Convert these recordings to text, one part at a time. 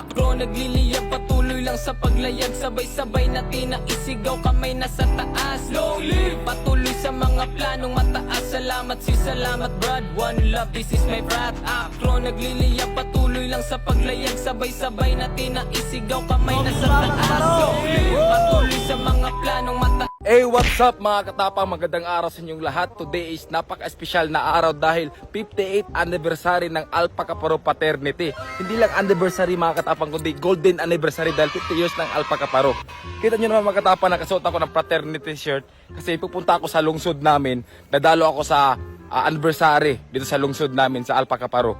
Akro nagliliyab patuloy lang sa paglayag. Sabay-sabay natin na isigaw kamay nasa taas. Long live! Patuloy sa mga planong mataas. Salamat si salamat brad. One love, this is my brat. Akro nagliliyab patuloy lang sa paglayag. Sabay-sabay natin na isigaw kamay nasa taas. Long live! Patuloy sa mga planong mataas Hey, what's up mga katapang? Magandang araw sa inyong lahat. Today is napaka-espesyal na araw dahil 58th anniversary ng Alpha Kaparo Paternity. Hindi lang anniversary mga katapang, kundi golden anniversary dahil 50 years ng Alpha Kaparo. Kita nyo naman mga katapang, nakasuot ako ng fraternity shirt kasi pupunta ako sa lungsod namin. Dadalo ako sa ah, anniversary dito sa lungsod namin sa Alpha Kaparo.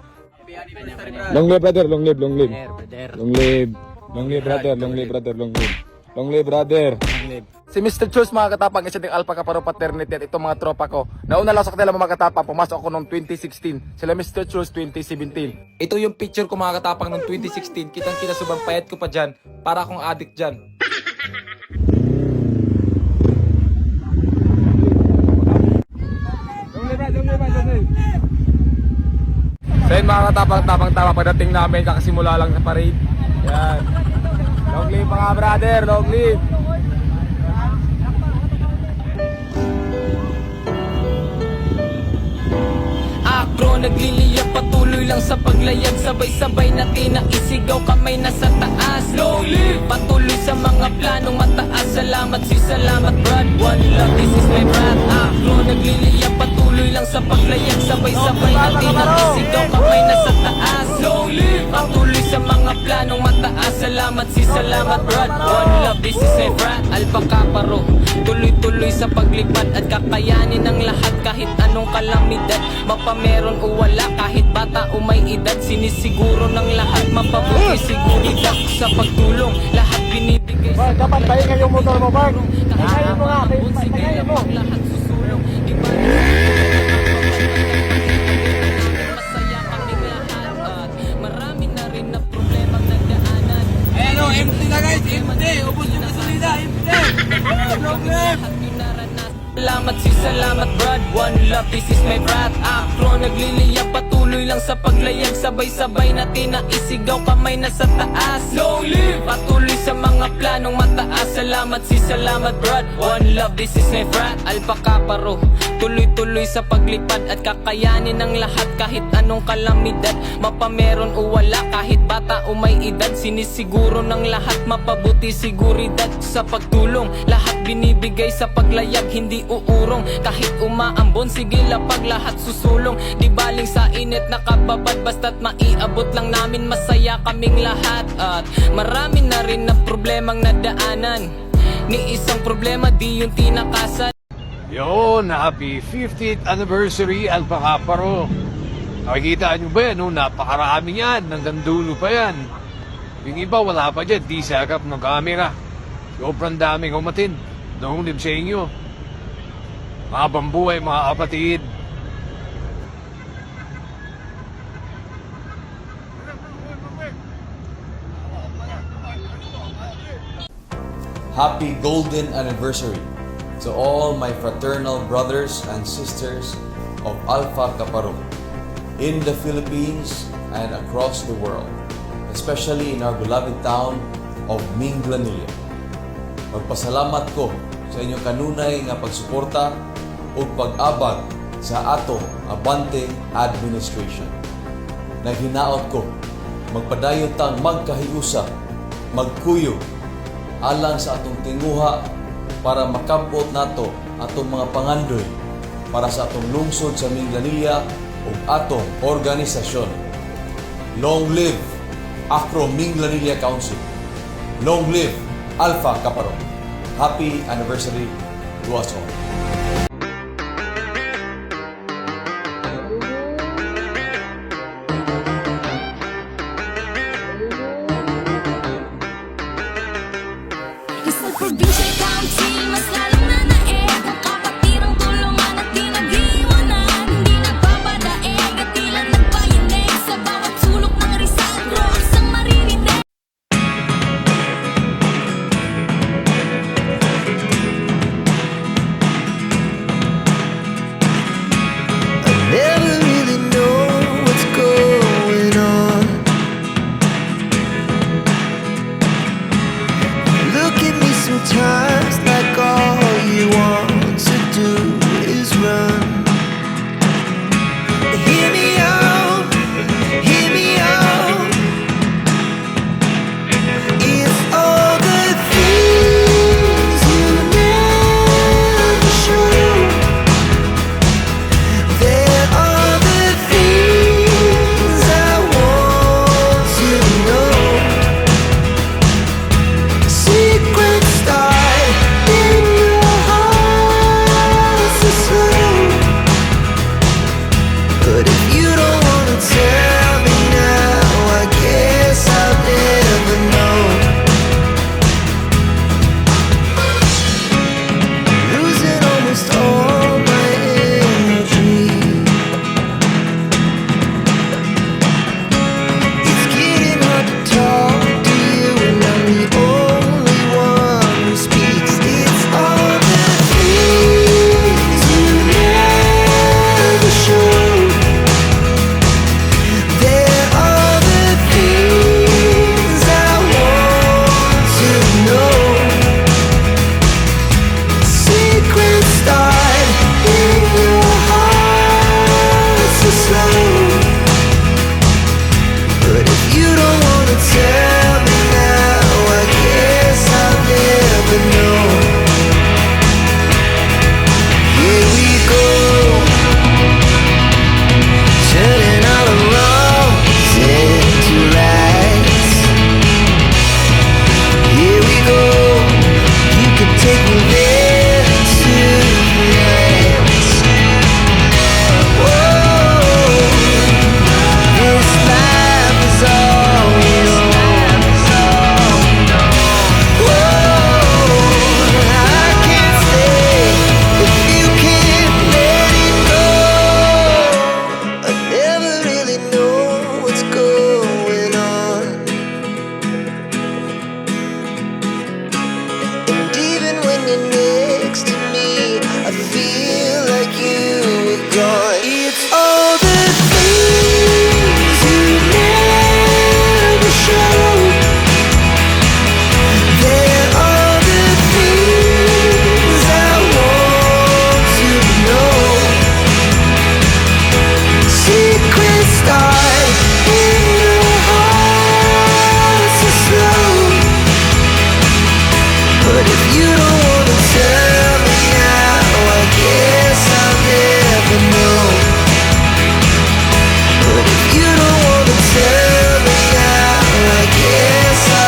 Long live brother, long live, long live. Long live. Long live brother, long live brother, long live. Long live brother. Si Mr. Chus mga katapang, isa ding Alpha Kaparo Paternity at itong mga tropa ko. Nauna lang sa kanila mga katapang, pumasok ako noong 2016. Sila Mr. Chus 2017. Ito yung picture ko mga katapang noong 2016. Kitang kita subang payat ko pa dyan. Para akong addict dyan. So yun mga katapang, tapang tama pagdating namin, kakasimula lang sa parade. Yan. Long live mga brother, long live. Akro patuloy lang sa paglayag. Sabay-sabay natin na isigaw kamay nasa taas. Long live! Patuloy sa mga planong mataas. Salamat si salamat brad. One love, this is my brad. Akro nagliliyab patuloy lang sa paglayag. Sabay-sabay natin na isigaw kamay nasa taas Long live! Patuloy sa mga planong mataas. Salamat si salamat brad. One love, this is my brad Alpha Kaparo Tuloy-tuloy sa paglipad at kakayanin ng lahat. Kahit anong kalamidad Mapameron o wala. Kahit bata o may edad Sinisiguro ng lahat. Mapabuti seguridad sa pagtulong. Lahat binibigay sa dapat tayo ngayong motor mo, Mark. Kahit mo nga, tayo mo. lahat susulong. Di ba empty. Ubus yung gasolina. Long live. Salamat si salamat brad. One love, this is my brat Akro nagliliyab patuloy lang sa paglayag. Sabay-sabay natin na isigaw kamay nasa taas. Long! Patuloy sa mga planong mataas. Salamat si salamat brad. One love, this is my brat Alpha Kaparo Tuloy-tuloy sa paglipad at kakayanin ng lahat. Kahit anong kalamidad Mapameron o wala. Kahit bata o may edad Sinisiguro ng lahat. Mapabuti seguridad Sa pagtulong. Lahat binibigay sa paglayag Hindi uurong kahit umaambon Sige lapag lahat susulong Di baling sa init nakababad Basta't maiabot lang namin masaya kaming lahat At marami na rin na problemang nadaanan Ni isang problema di yung tinakasan Yun, happy 50th anniversary Alpha Kaparo. Nakikita nyo ba yan? No? Napakarami yan. Hanggang dulo pa yan. Yung iba wala pa dyan. Di sakap ng camera. Sobrang daming umatin. Nahulib sa inyo. Mahabang buhay mga kapatid. Happy golden anniversary to all my fraternal brothers and sisters of Alpha Kaparo in the Philippines and across the world, especially in our beloved town of Minglanilla. Magpasalamat ko sa inyong kanunay nga pagsuporta o pag-abag sa atong Abante Administration. Naghinaot ko, magpadayon tang magkahiusa, magkuyo, alang sa atong tinguha para makabot nato atong mga pangandoy para sa atong lungsod sa Minglanilla ug atong organisasyon. Long live Acro Minglanilla Council. Long live Alpha Kaparo. Happy anniversary to us all. time.